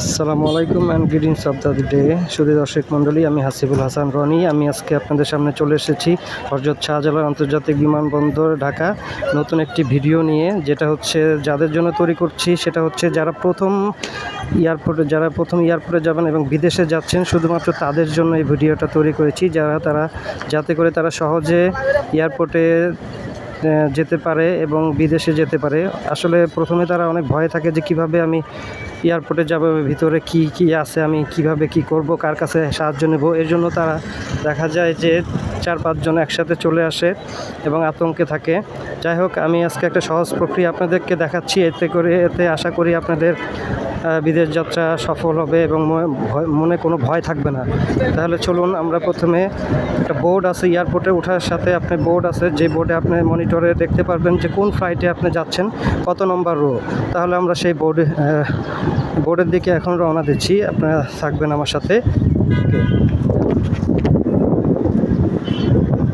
আসসালামু আলাইকুম and greetings of the day শুধু দর্শক মণ্ডলী, আমি হাসিবুল হাসান রনি। আমি আজকে আপনাদের সামনে চলে এসেছি হরজত শাহজালাল আন্তর্জাতিক বিমানবন্দর, ঢাকা। নতুন একটি ভিডিও নিয়ে, যেটা হচ্ছে যাদের জন্য তৈরি করছি, সেটা হচ্ছে যারা প্রথম এয়ারপোর্টে, যারা প্রথম এয়ারপোর্টে যাবেন এবং বিদেশে যাচ্ছেন, শুধুমাত্র তাদের জন্য এই ভিডিওটা তৈরি করেছি। যারা তারা, যাতে করে তারা সহজে এয়ারপোর্টে যেতে পারে এবং বিদেশে যেতে পারে। আসলে প্রথমে তারা অনেক ভয় থাকে যে কীভাবে আমি এয়ারপোর্টে যাব, ভিতরে কি কি আছে, আমি কীভাবে কি করব, কার কাছে সাহায্য নেব। এর জন্য তারা দেখা যায় যে চার পাঁচজন একসাথে চলে আসে এবং আতঙ্কে থাকে। যাই হোক, আমি আজকে একটা সহজ প্রক্রিয়া আপনাদেরকে দেখাচ্ছি। এতে করে, এতে আশা করি আপনাদের বিদেশ যাত্রা সফল হবে এবং মনে কোনো ভয় থাকবে না। তাহলে চলুন, আমরা প্রথমে একটা বোর্ড আছে এয়ারপোর্টে ওঠার সাথে আপনার বোর্ড আছে, যে বোর্ডে আপনি মনিটরে দেখতে পারবেন যে কোন ফ্লাইটে আপনি যাচ্ছেন, কত নম্বর রো। তাহলে আমরা সেই বোর্ডে বোর্ডের দিকে এখন রওনা দিচ্ছি। আপনারা থাকবেন আমার সাথে.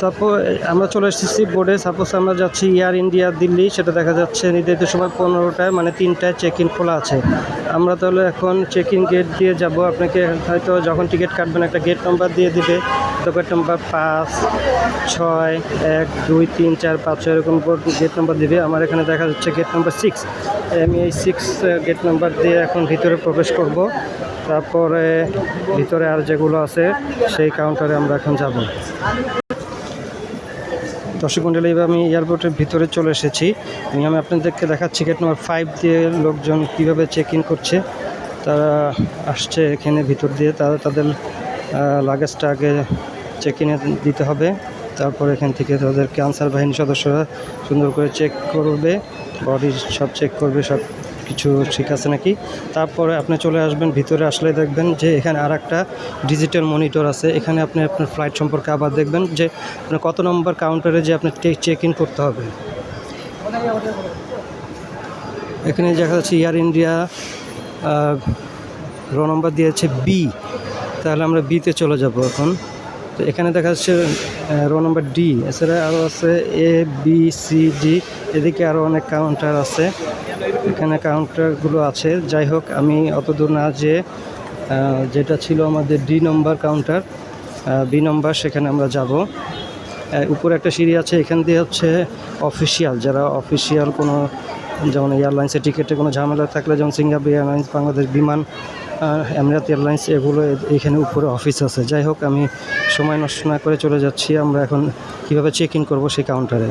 সাপোজ আমরা চলে এসেছি বোর্ডে সাপোজ আমরা যাচ্ছি এয়ার ইন্ডিয়া দিল্লি, সেটা দেখা যাচ্ছে নির্ধারিত সময় পনেরোটায় মানে তিনটায় চেক ইন খোলা আছে। আমরা তাহলে এখন চেক ইন গেট দিয়ে যাব। আপনাকে হয়তো যখন টিকিট কাটবেন, একটা গেট নাম্বার দিয়ে দিবে। তো গেট নাম্বার পাঁচ, ছয়, এক, দুই, তিন, চার, পাঁচ, ছয়, এরকম গেট নাম্বার দিবে। আমার এখানে দেখা যাচ্ছে গেট নাম্বার সিক্স আমি এই সিক্স গেট নাম্বার দিয়ে এখন ভিতরে প্রবেশ করব। তারপরে ভিতরে আর যেগুলো আছে, সেই কাউন্টারে আমরা এখন যাব। দর্শক মন্ডলী এবার আমি এয়ারপোর্টের ভিতরে চলে এসেছি। আমি আমি আপনাদেরকে দেখাচ্ছি গেট নাম্বার ফাইভ দিয়ে লোকজন কীভাবে চেক ইন করছে। তারা আসছে এখানে ভিতর দিয়ে, তারা তাদের লাগেজটা আগে চেক ইনে দিতে হবে। তারপর এখান থেকে তাদের ক্যান্সার বাহিনী সদস্যরা সুন্দর করে চেক করবে। বডি সব চেক করবে, সব কিছু ঠিক আছে নাকি? তারপরে আপনি চলে আসবেন, ভিতরে আসলে দেখবেন যে এখানে আর একটা ডিজিটাল মনিটর আছে। এখানে আপনি আপনার ফ্লাইট সম্পর্কে আবার দেখবেন যে কত নম্বর কাউন্টারে যে আপনার চেক ইন করতে হবে। এখানে দেখা যাচ্ছে এয়ার ইন্ডিয়া রো নম্বর দিয়েছে বি তাহলে আমরা বিতে চলে যাব এখন। তো এখানে দেখা যাচ্ছে রো নম্বর ডি এছাড়া আরও আছে এ বি সি ডি এদিকে আরও অনেক কাউন্টার আছে। এখানে কাউন্টারগুলো আছে। যাই হোক, আমি অত দূর না যে যেটা ছিল আমাদের D number counter B number সেখানে আমরা যাব। উপরে একটা সিঁড়ি আছে, এখান দিয়ে হচ্ছে অফিসিয়াল যারা অফিসিয়াল কোনো যেমন এয়ারলাইন্সের টিকিটে কোনো ঝামেলা থাকলে যেমন সিঙ্গাপুর এয়ারলাইন্স, বাংলাদেশ বিমান এমিরাত এয়ারলাইন্স, এগুলো এখানে উপরে অফিস আছে। যাই হোক, আমি সময় নষ্ট না করে চলে যাচ্ছি। আমরা এখন কীভাবে চেক ইন করব সেই কাউন্টারে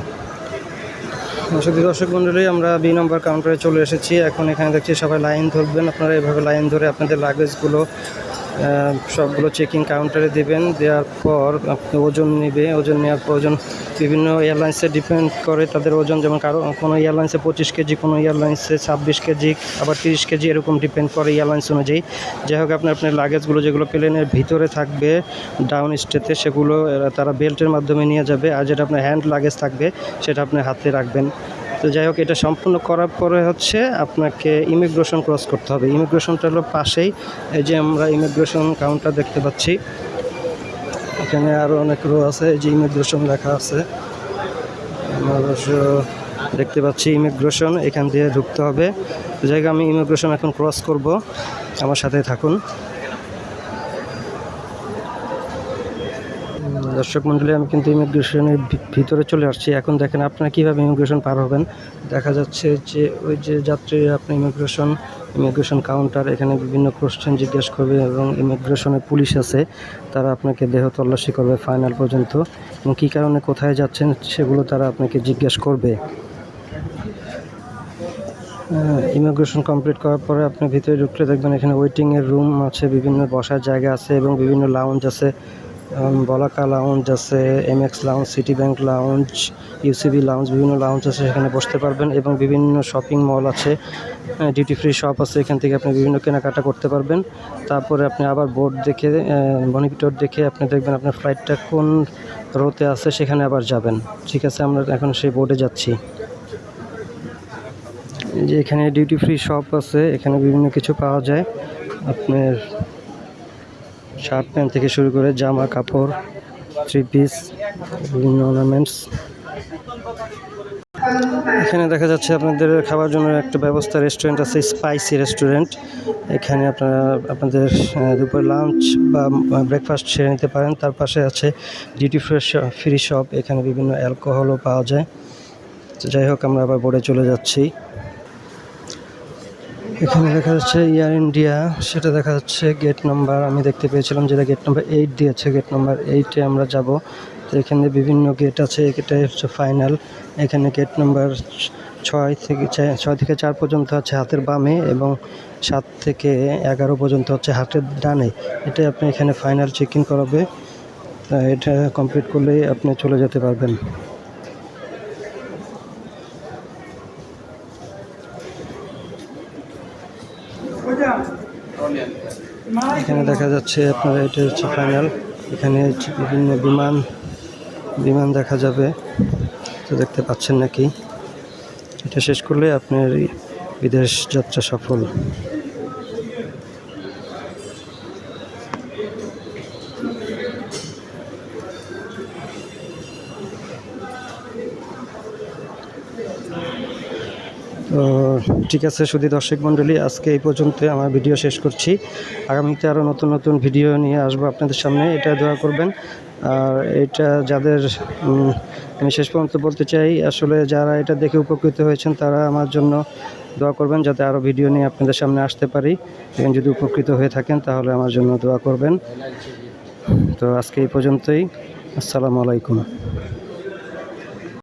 শুধু দর্শক মণ্ডলী, আমরা বি নম্বর কাউন্টারে চলে এসেছি। এখন এখানে দেখছি সবাই লাইন ধরবেন। আপনারা এভাবে লাইন ধরে আপনাদের লাগেজগুলো সবগুলো চেকিং কাউন্টারে দেবেন, দেওয়ার পর আপনি ওজন নেবে, ওজন নেওয়ার পর ওজন বিভিন্ন এয়ারলাইন্সে ডিপেন্ড করে তাদের ওজন, যেমন কারও কোনো এয়ারলাইন্সে পঁচিশ কেজি, কোনো এয়ারলাইন্সে ছাব্বিশ কেজি, আবার তিরিশ কেজি, এরকম ডিপেন্ড করে এয়ারলাইন্স অনুযায়ী। যাই হোক আপনি আপনার লাগেজগুলো যেগুলো প্লেনের ভিতরে থাকবে ডাউন স্টেতে সেগুলো তারা বেল্টের মাধ্যমে নিয়ে যাবে, আর যেটা আপনার হ্যান্ড লাগেজ থাকবে, সেটা আপনি হাতে রাখবেন। তো যাই হোক, এটা সম্পূর্ণ করার পরে হচ্ছে আপনাকে ইমিগ্রেশন ক্রস করতে হবে। ইমিগ্রেশনটা হলো পাশেই। এই যে আমরা ইমিগ্রেশন কাউন্টার দেখতে পাচ্ছি। এখানে আরও অনেক রো আছে। এই যে ইমিগ্রেশন লেখা আছে। দেখতে পাচ্ছি ইমিগ্রেশন এখান দিয়ে ঢুকতে হবে। হোক, আমি ইমিগ্রেশন এখন ক্রস করব। আমার সাথে থাকুন। দর্শক মণ্ডলী আমি কিন্তু ইমিগ্রেশনের ভিতরে চলে আসছি। এখন দেখেন আপনারা কীভাবে ইমিগ্রেশন পার হবেন। দেখা যাচ্ছে যে ওই যে যাত্রী, আপনি ইমিগ্রেশন ইমিগ্রেশন কাউন্টার, এখানে বিভিন্ন কোশ্চেন জিজ্ঞেস করবে এবং ইমিগ্রেশনে পুলিশ আছে। তারা আপনাকে দেহ তল্লাশি করবে ফাইনাল পর্যন্ত। এবং কী কারণে কোথায় যাচ্ছেন, সেগুলো তারা আপনাকে জিজ্ঞেস করবে। ইমিগ্রেশন কমপ্লিট করার পরে আপনি ভিতরে ঢুকলে দেখবেন এখানে ওয়েটিংয়ের রুম আছে, বিভিন্ন বসার জায়গা আছে এবং বিভিন্ন লাউঞ্জ আছে। বলাকা লাউঞ্জ আছে MX lounge city bank lounge UCB lounge বিভিন্ন লাউঞ্জ আছে, সেখানে বসতে পারবেন এবং বিভিন্ন শপিং মল আছে ডিউটি ফ্রি শপ আছে, এখান থেকে আপনি বিভিন্ন কেনাকাটা করতে পারবেন। তারপরে আপনি আবার বোর্ড দেখে মনিটর দেখে আপনি দেখবেন আপনার ফ্লাইটটা কোন রোতে আছে, সেখানে আবার যাবেন। ঠিক আছে, আমরা এখন সেই বোর্ডে যাচ্ছি। যে এখানে ডিউটি ফ্রি শপ আছে, এখানে বিভিন্ন কিছু পাওয়া যায়। আপনার শার্ট প্যান্ট থেকে শুরু করে জামা, কাপড় থ্রি পিস বিভিন্ন অর্নামেন্টস এখানে দেখা যাচ্ছে আপনাদের খাবার জন্য একটা ব্যবস্থা রেস্টুরেন্ট আছে স্পাইসি রেস্টুরেন্ট এখানে আপনারা আপনাদের দুপুর লাঞ্চ বা ব্রেকফাস্ট সেরে নিতে পারেন। তার পাশে আছে ডিউটি ফ্রেশ ফ্রি শপ এখানে বিভিন্ন অ্যালকোহলও পাওয়া যায়। যাই হোক, আমরা আবার বোর্ডে চলে যাচ্ছি। এখানে দেখা যাচ্ছে এয়ার ইন্ডিয়া সেটা দেখা যাচ্ছে গেট নাম্বার আমি দেখতে পেয়েছিলাম যেটা গেট নাম্বার এইট দিয়েছে গেট নাম্বার এইটে আমরা যাব। তো এখানে বিভিন্ন গেট আছে এটাই হচ্ছে ফাইনাল এখানে গেট নাম্বার ছয় থেকে ছয় থেকে চার পর্যন্ত আছে হাতের বামে এবং সাত থেকে এগারো পর্যন্ত হচ্ছে হাতের ডানে। এটাই আপনি এখানে ফাইনাল চেক ইন করাবে এটা কমপ্লিট করলেই আপনি চলে যেতে পারবেন। এখানে দেখা যাচ্ছে আপনার এটা হচ্ছে ফাইনাল এখানে বিভিন্ন বিমান বিমান দেখা যাবে। তো দেখতে পাচ্ছেন নাকি? এটা শেষ করলে আপনার বিদেশ যাত্রা সফল। ঠিক আছে শুধু দর্শক মণ্ডলী, আজকে এই পর্যন্ত আমার ভিডিও শেষ করছি। আগামীতে আরও নতুন নতুন ভিডিও নিয়ে আসব আপনাদের সামনে, এটা দোয়া করবেন। আর এটা যাদের আমি শেষ পর্যন্ত বলতে চাই, আসলে যারা এটা দেখে উপকৃত হয়েছেন, তারা আমার জন্য দোয়া করবেন যাতে আরও ভিডিও নিয়ে আপনাদের সামনে আসতে পারি। এবং যদি উপকৃত হয়ে থাকেন, তাহলে আমার জন্য দোয়া করবেন। তো আজকে এই পর্যন্তই। আসসালামু আলাইকুম।